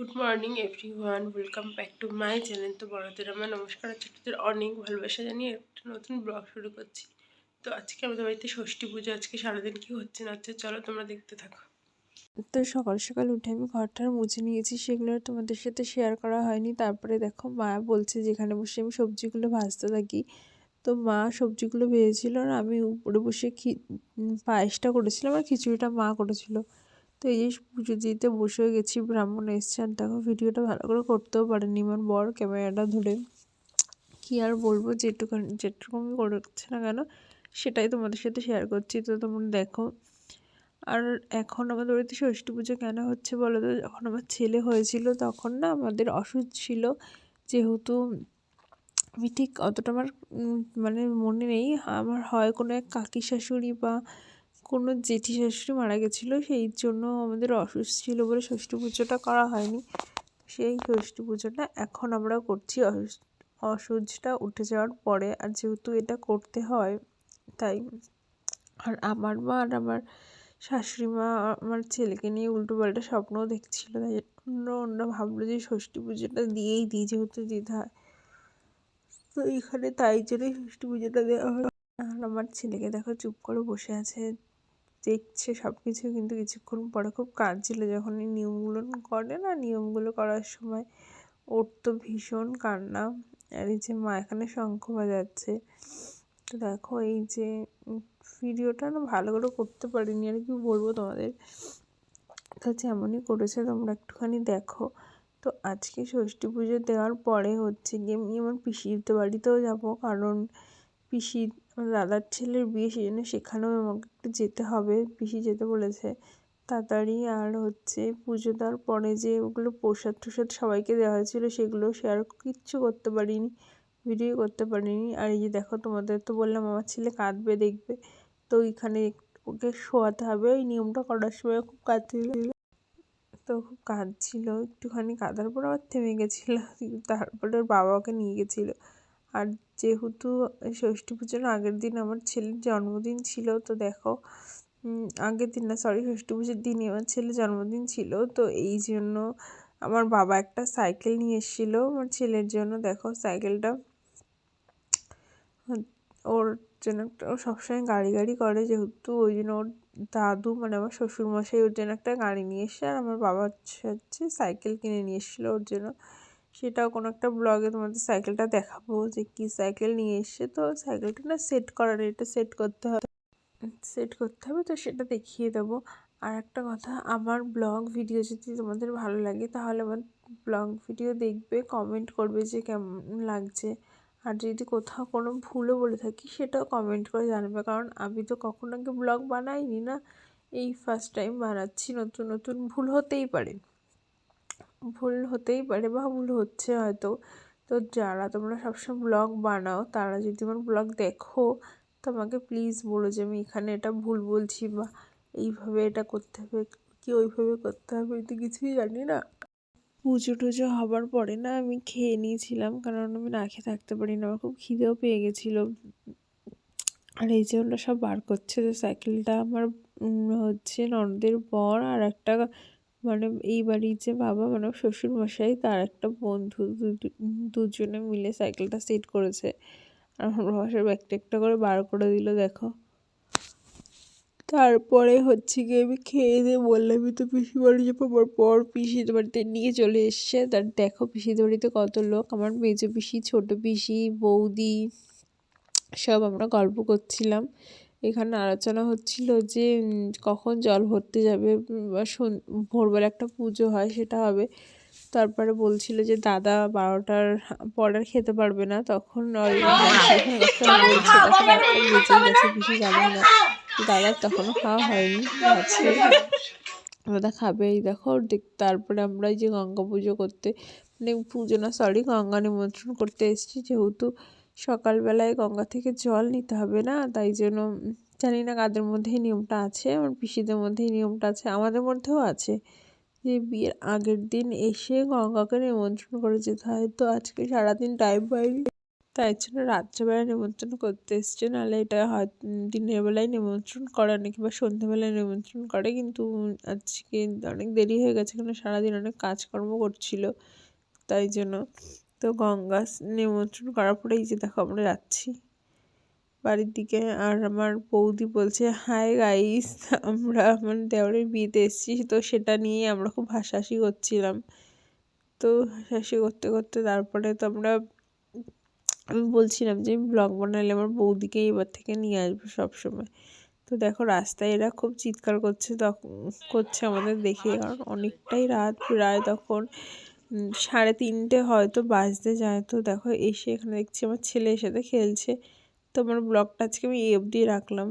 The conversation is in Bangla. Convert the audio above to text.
Good morning everyone welcome back to my channel. তো বড়দের আমার নমস্কার ছোটদের অনেক ভালোবাসা জানিয়ে একটা নতুন ব্লগ শুরু করছি। তো আজকে আমাদের বাড়িতে ষষ্ঠী পুজো, আজকে সারাদিন কি হচ্ছে না হচ্ছে চলো তোমরা দেখতে থাকো। তো সকাল সকাল উঠে আমি ঘরটার মুছে নিয়েছি, সেগুলো তোমাদের সাথে শেয়ার করা হয়নি। তারপরে দেখো, মা বলছে যেখানে বসে আমি সবজিগুলো ভাজতে থাকি। তো মা সবজিগুলো ভেজেছিল আর আমি উপরে বসে খি পায়েসটা করেছিলাম আর খিচুড়িটা মা করেছিল। তো এই যে পুজো দিতে বসে গেছি, ব্রাহ্মণ এসছে আর দেখো ভিডিওটা ভালো করে করতেও পারেনি। আমার বর ক্যামেরাটা ধরে কি আর বলব যেটুকু যেটুকু আমি করছে না কেন সেটাই তোমাদের সাথে শেয়ার করছি। তো তোমরা দেখো, আর এখন আমাদের বাড়িতে ষষ্ঠী পুজো কেন হচ্ছে বলো তো? যখন আমার ছেলে হয়েছিল তখন না আমাদের অসুখ ছিল, যেহেতু আমি ঠিক অতটা আমার মানে মনে নেই। আমার হয় কোনো এক কাকি শাশুড়ি বা কোনো জেঠি শাশুড়ি মারা গেছিল, সেই জন্য আমাদের অসুস্থ ছিল বলে ষষ্ঠী পুজোটা করা হয়নি। সেই ষষ্ঠী পুজোটা এখন আমরা করছি। অসুস্থটা উঠে যাওয়ার পরে আর যেহেতু এটা করতে হয়, তাই আর আমার মা আর আমার শাশুড়ি মা, আমার ছেলেকে নিয়ে উল্টো পাল্টা স্বপ্নও দেখছিলো। তাই জন্য অন্য ভাবলো যে ষষ্ঠী পুজোটা দিয়েই দিই যেহেতু দিতে হয়। তো এখানে তাই জন্যই ষষ্ঠী পুজোটা দেওয়া হয়। আর আমার ছেলেকে দেখো চুপ করে বসে আছে। দেখছে সব কিছু কিন্তু কিছুক্ষণ পরে খুব কাঁদছিল যখন এই নিয়মগুলো করে না নিয়মগুলো করার সময় ওর তো ভীষণ কান্না। আর এই যে মা এখানে শঙ্খ বাজাচ্ছে। তো দেখো এই যে ভিডিওটা না ভালো করে করতে পারিনি। আর কি বলব তোমাদের? তো যেমনই করেছে তোমরা একটুখানি দেখো। তো আজকে ষষ্ঠী পুজো দেওয়ার পরে হচ্ছে গিয়ে আমি আমার পিসির বাড়িতেও যাব। কারণ পিসি দাদার ছেলের বিয়ে সেই জন্য সেখানেও আমাকে একটু যেতে হবে। পিসি যেতে বলেছে, তাড়াতাড়ি আর হচ্ছে পুজো দেওয়ার পরে যে ওগুলো প্রসাদ টসাদ সবাইকে দেওয়া হয়েছিলো সেগুলো শেয়ার কিচ্ছু করতে পারিনি, ভিডিও করতে পারিনি। আর এই যে দেখো তোমাদের তো বললাম আমার ছেলে কাঁদবে, দেখবে। তো ওইখানে ওকে শোয়াতে হবে। ওই নিয়মটা করার সময় খুব কাঁদছিল। তো খুব কাঁদছিল, একটুখানি কাঁদার পর আবার থেমে গেছিল। তারপরে ওর বাবা ওকে নিয়ে গেছিল। আর যেহেতু ষষ্ঠী পুজোর আগের দিন আমার ছেলের জন্মদিন ছিল, তো দেখো আগের দিন না সরি ষষ্ঠী পুজোর দিনই আমার ছেলের জন্মদিন ছিল, তো এই জন্য আমার বাবা একটা সাইকেল নিয়ে এসেছিল। আমার ছেলের জন্য দেখো, সাইকেলটা ওর জন্য একটা, ও সবসময় গাড়ি গাড়ি করে যেহেতু, ওই জন্য ওর দাদু মানে আমার শ্বশুরমশাই ওর জন্য একটা গাড়ি নিয়ে এসছে, আর আমার বাবা হচ্ছে সাইকেল কিনে নিয়ে এসেছিল ওর জন্য। সেটাও কোনো একটা ব্লগে তোমাদের সাইকেলটা দেখাবো যে কী সাইকেল নিয়ে এসছে। তো সাইকেলটা না সেট করার, এটা সেট করতে হবে। সেট করতে হবে, তো সেটা দেখিয়ে দেবো। আর একটা কথা, আমার ব্লগ ভিডিও যদি তোমাদের ভালো লাগে, তাহলে আমার ব্লগ ভিডিও দেখবে কমেন্ট করবে যে কেমন লাগছে। আর যদি কোথাও কোনো ভুলও বলে থাকি, সেটাও কমেন্ট করে জানাবে। কারণ আমি তো কখনো আগে ব্লগ বানাইনি না, এই ফার্স্ট টাইম বানাচ্ছি। নতুন নতুন ভুল হতেই পারে। ভুল হতেই পারে বা ভুল হচ্ছে হয়তো। তো যারা তোমরা সবসময় ব্লগ বানাও, তারা যদি আমার ব্লগ দেখো, তো আমাকে প্লিজ বলো যে আমি এখানে এটা ভুল বলছি বা এইভাবে এটা করতে হবে, কি ওইভাবে করতে হবে তো কিছুই জানি না। পুজো টুজো হবার পরে না আমি খেয়ে নিয়েছিলাম, কারণ আমি না খেয়ে থাকতে পারি না, আমার খুব খিদেও পেয়ে গেছিল। আর এই যে ওরা সব বার করছে যে সাইকেলটা আমার হচ্ছে ননদের বর আর একটা মানে এই বাড়ির যে বাবা মানে শ্বশুর মশাই তার একটা বন্ধু দুজনে মিলে সাইকেলটা সেট করেছে। আর আমার বাসার ব্যাগটা একটা করে বার করে দিল, দেখো। তারপরে হচ্ছে গিয়ে আমি খেয়ে দিয়ে বললামই তো পিসি বাড়ি যাব। আমার পর পিসির বাড়িতে নিয়ে চলে এসছে। তার দেখো পিসির বাড়িতে কত লোক। আমার মেজো পিসি, ছোটো পিসি, বৌদি, সব আমরা গল্প করছিলাম। এখানে আলোচনা হচ্ছিল যে কখন জল ভরতে যাবে বা ভোরবেলা একটা পুজো হয় সেটা হবে। তারপরে বলছিল যে দাদা বারোটার পর খেতে পারবে না। তখন কিছু জানি না। দাদার তখনও খাওয়া হয়নি আছে দাদা খাবে এই দেখো তারপরে আমরা এই যে গঙ্গা পুজো করতে মানে পুজো না সরি গঙ্গা নিমন্ত্রণ করতে এসেছি যেহেতু সকালবেলায় গঙ্গা থেকে জল নিতে হবে না, তাই জন্য জানি না কাদের মধ্যে নিয়মটা আছে, আমার পিসিদের মধ্যে নিয়মটা আছে, আমাদের মধ্যেও আছে। যে বিয়ের আগের দিন এসে গঙ্গাকে নিমন্ত্রণ করে যেতে হয়, তো আজকে সারাদিন টাইম পাইনি। তাই জন্য রাত্রেবেলায় নিমন্ত্রণ করতে এসছে, নাহলে এটা হয় দিনের বেলায় নিমন্ত্রণ করে না কিংবা সন্ধ্যেবেলায় নিমন্ত্রণ করে, কিন্তু আজকে অনেক দেরি হয়ে গেছে, কেন সারাদিন অনেক কাজকর্ম করছিল, তাই জন্য তো গঙ্গা নিমন্ত্রণ করার পরে এই যে দেখো আমরা যাচ্ছি। বাড়ির দিকে আর আমার বৌদি বলছে হাই গাইস আমরা আমার দেওরের বিয়েতে এসেছি, তো সেটা নিয়ে আমরা খুব হাসাহাসি করছিলাম। তো হাসাহাসি করতে করতে তারপরে তো আমরা, আমি বলছিলাম যে আমি ব্লগ বানালে আমার বৌদিকে এবার থেকে নিয়ে আসব সবসময়। তো দেখো রাস্তায় এরা খুব চিৎকার করছে তখন, করছে আমাদের দেখে, কারণ অনেকটাই রাত, প্রায় তখন সাড়ে তিনটে হয়তো বাজতে যায়। তো দেখো এসে এখানে দেখছি আমার ছেলে এসে খেলছে। তো আমার ব্লগটা আজকে আমি এফ অবধি রাখলাম।